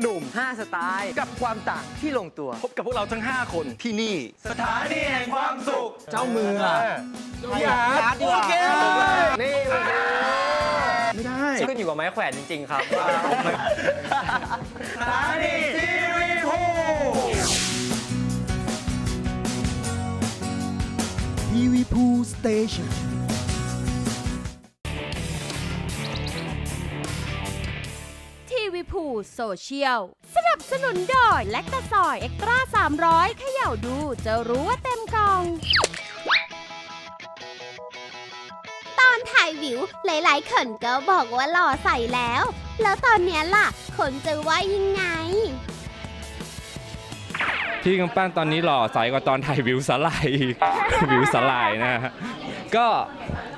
หนุ่ม 5 สไตล์ กับความต่างที่ลงตัว พบกับพวกเราทั้ง 5 คนที่นี่ สถานีแห่งความสุข เจ้ามืออะพี่อาร์ตโอเคนี่มันคือไม่ได้ขึ้นอยู่กับไม้แขวนจริง ๆ ครับสถานีทีวีภูทีวีพูสเตชัน โซเชียล สนับสนุนโดยแลคตาซอยเอ็กตร้า300เขย่าดูจะรู้ว่าเต็มกล่อง ตอนถ่ายวิว หลายๆคนก็บอกว่าหล่อใสแล้ว แล้วตอนเนี้ยล่ะ คนจะว่ายังไง พี่กำปั้นตอนนี้หล่อใสกว่าตอนถ่ายวิวสไลด์อีก วิวสไลด์นะฮะก็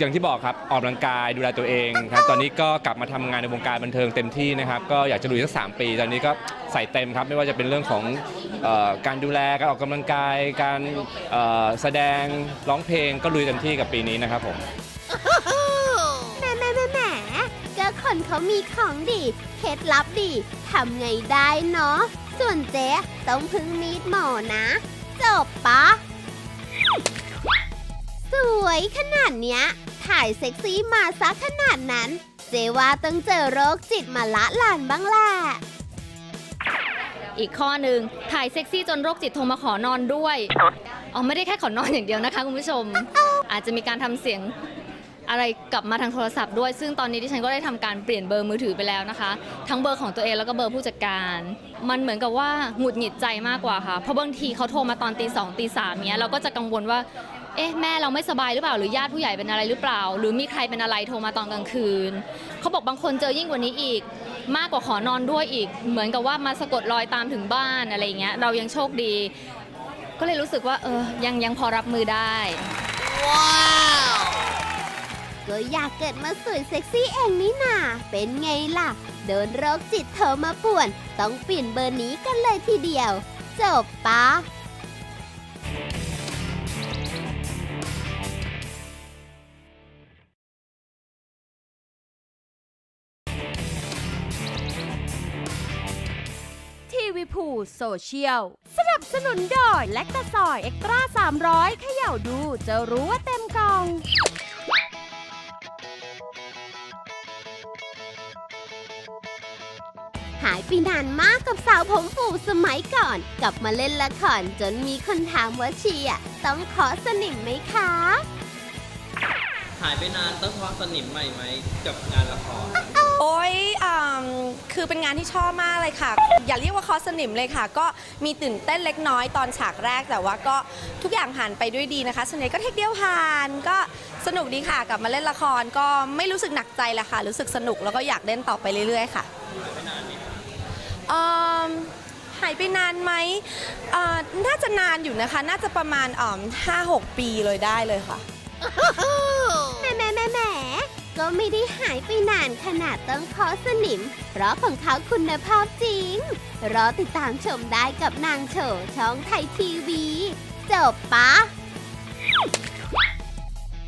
อย่างที่บอกครับออกกำลังกายดูแลตัวเองครับตอนนี้ก็กลับมาทำงานในวงการบันเทิงเต็มที่นะครับ ก็อยากจะลุยสักสามปี ตอนนี้ก็ใส่เต็มครับ ไม่ว่าจะเป็นเรื่องของเออการดูแลการออกกำลังกาย การเอ่อแสดงร้องเพลงก็ลุยเต็มที่กับปีนี้นะครับผมแหมแหมแหมแหมก็คนเขามีของดี เคล็ดลับดีทำไงได้เนาะ ส่วนเจ๊ต้องพึ่งมีดหมอนะ จบปะ สวยขนาดเนี้ย ถ่ายเซ็กซี่มาซะขนาดนั้น เจว่าต้องเจอโรคจิตมาละลานบ้างแหละอีกข้อหนึ่งถ่ายเซ็กซี่จนโรคจิตโทรมาขอนอนด้วยอ๋อไม่ได้แค่ขอนอนอย่างเดียวนะคะคุณผู้ชม อาจจะมีการทำเสียงอะไรกลับมาทางโทรศัพท์ด้วย ซึ่งตอนนี้ดิฉันก็ได้ทำการเปลี่ยนเบอร์มือถือไปแล้วนะคะ ทั้งเบอร์ของตัวเองแล้วก็เบอร์ผู้จัดการ มันเหมือนกับว่าหงุดหงิดใจมากกว่าค่ะ เพราะบางทีเขาโทรมาตอนตีสองตีสามเนี้ยเราก็จะกังวลว่า เอ๊ะแม่เราไม่สบายหรือเปล่าหรือญาติผู้ใหญ่เป็นอะไรหรือเปล่า หรือมีใครเป็นอะไรโทรมาตอนกลางคืน เขาบอกบางคนเจอยิ่งกว่านี้อีก มากกว่าขอนอนด้วยอีก เหมือนกับว่ามาสะกดรอยตามถึงบ้านอะไรอย่างเงี้ยเรายังโชคดี ก็เลยรู้สึกว่าเออยังยังพอรับมือได้ ว้าวก็อยากเกิดมาสวยเซ็กซี่เองนี่นาเป็นไงล่ะ โดนโรคจิตเธอมาป่วน ต้องปลี่นเบอร์นี้กันเลยทีเดียว จบปะ วีพูโซเชียล สนับสนุนโดยแลคตาซอยเอ็กตร้า300เขย่าดูจะรู้ว่าเต็มกล่องหายไปนานมากกับสาวผมฟูสมัยก่อน กลับมาเล่นละครจนมีคนถามว่าเชียต้องขอสนิมไหมคะ หายไปนานต้องคว้าสนิมใหม่ไหมกับงานละคร ยอ่าคือเป็นงานที่ชอบมากเลยค่ะ อย่าเรียกว่าคอสนิมเลยค่ะ ก็มีตื่นเต้นเล็กน้อยตอนฉากแรกแต่ว่าก็ทุกอย่างผ่านไปด้วยดีนะคะส่วนใหญ่ก็เทคเดียวผ่านก็สนุกดีค่ะกลับมาเล่นละครก็ไม่รู้สึกหนักใจละค่ะ รู้สึกสนุกแล้วก็อยากเล่นต่อไปเรื่อย ๆ ค่ะอืมหายไปนานไหมอ่าน่าจะนานอยู่นะคะ น่าจะประมาณห้าหกปีเลยได้เลยค่ะ ก็ไม่ได้หายไปนานขนาดต้องขอสนิม เพราะของเขาคุณภาพจริง รอติดตามชมได้กับนางโชว์ช่องไทยทีวี จบปะ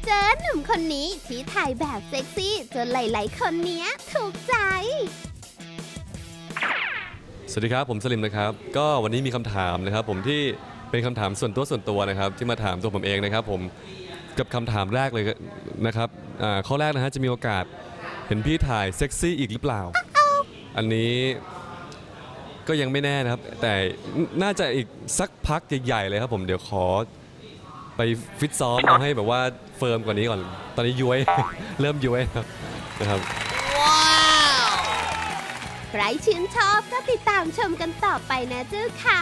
เจอหนุ่มคนนี้ที่ถ่ายแบบเซ็กซี่จนหลายๆคนเนี้ยถูกใจ สวัสดีครับ ผมสลิมนะครับ ก็วันนี้มีคำถามนะครับ ผมที่เป็นคำถามส่วนตัวส่วนตัวนะครับ ที่มาถามตัวผมเองนะครับ ผม กับคำถามแรกเลยนะครับข้อแรกนะฮะจะมีโอกาสเห็นพี่ถ่ายเซ็กซี่อีกหรือเปล่า อันนี้ก็ยังไม่แน่นะครับ แต่น่าจะอีกสักพักใหญ่ๆเลยครับผมเดี๋ยวขอไปฟิตซ้อมเอาให้แบบว่าเฟิร์มกว่านี้ก่อน ตอนนี้ย้วย เริ่มย้วยครับนะครับ ว้าว ใครชื่นชอบก็ติดตามชมกันต่อไปนะเจ้าค่ะ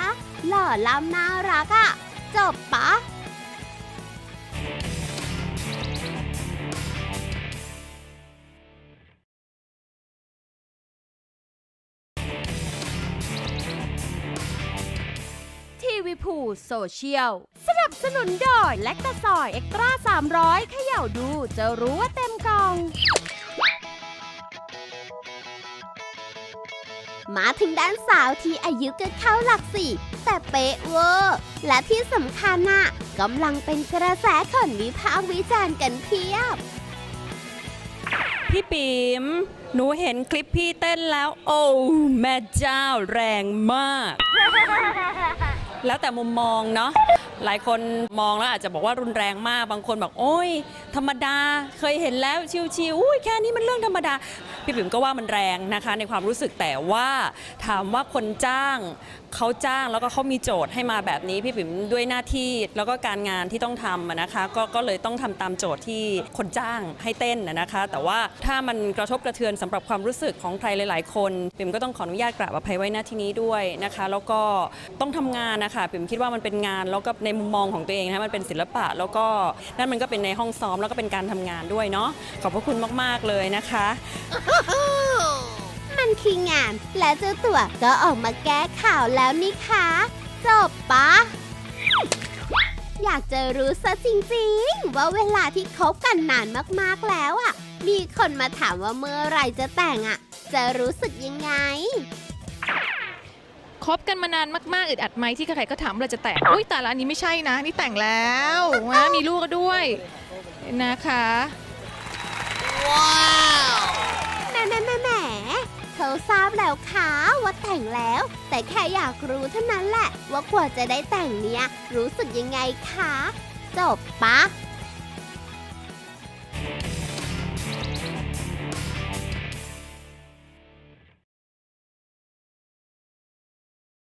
หล่อล้ำน่ารักอะ่ะ จบปะ วีพูโซเชียล สนับสนุนโดยแลคตาซอยเอ็กตร้า300เขย่าดูจะรู้ว่าเต็มกล่อง มาถึงด้านสาวที่อายุก็เข้าหลักสี่ แต่เป๊ะเวอร์ และที่สำคัญน่ะกำลังเป็นกระแสคนวิพากษ์วิจารณ์กันเพียบ พี่ปิ๋มหนูเห็นคลิปพี่เต้นแล้ว โอ้ แม่เจ้าแรงมาก แล้วแต่มุมมองเนาะหลายคนมองแล้วอาจจะบอกว่ารุนแรงมากบางคนบอกโอ้ย ธรรมดาเคยเห็นแล้วชิวๆอุ้ยแค่นี้มันเรื่องธรรมดา พี่ปิ๋มก็ว่ามันแรงนะคะ ในความรู้สึกแต่ว่าถามว่าคนจ้างเขาจ้างแล้วก็เขามีโจทย์ให้มาแบบนี้พี่ปิ๋มด้วยหน้าที่แล้วก็การงานที่ต้องทำนะคะก็ก็เลยต้องทำตามโจทย์ที่คนจ้างให้เต้นนะคะ แต่ว่าถ้ามันกระทบกระเทือนสำหรับความรู้สึกของใครหลาย ๆ คนปิ๋มก็ต้องขออนุญาตกราบอภัยไว้หน้าที่นี้ด้วยนะคะ แล้วก็ต้องทำงานนะคะปิ๋มคิดว่ามันเป็นงานแล้วก็ในมุมมองของตัวเองนะคะมันเป็นศิลปะ แล้วก็นั่นมันก็เป็นในห้องซ้อมแล้วก็เป็นการทำงานด้วยเนาะขอบพระคุณมากๆเลยนะคะ มันคืองาน และเจ้าตัวก็ออกมาแก้ข่าวแล้วนี่คะจบปะ อยากจะรู้ซะจริงๆ ว่าเวลาที่คบกันนานมากๆแล้วอะ มีคนมาถามว่าเมื่อไหรจะแต่งอะ จะรู้สึกยังไง คบกันมานานมากๆอึดอัดไหมที่ใครๆก็ถามว่าเราจะแต่งอุ้ยแต่ละอันนี้ไม่ใช่นะ นี่แต่งแล้วนะมีลูกก็ด้วยนะคะแหม่แหม่แหม่แหม่เขาทราบแล้วค่ะว่าแต่งแล้ว แต่แค่อยากรู้เท่านั้นแหละ ว่ากว่าจะได้แต่งเนี้ยรู้สึกยังไงคะจบปะ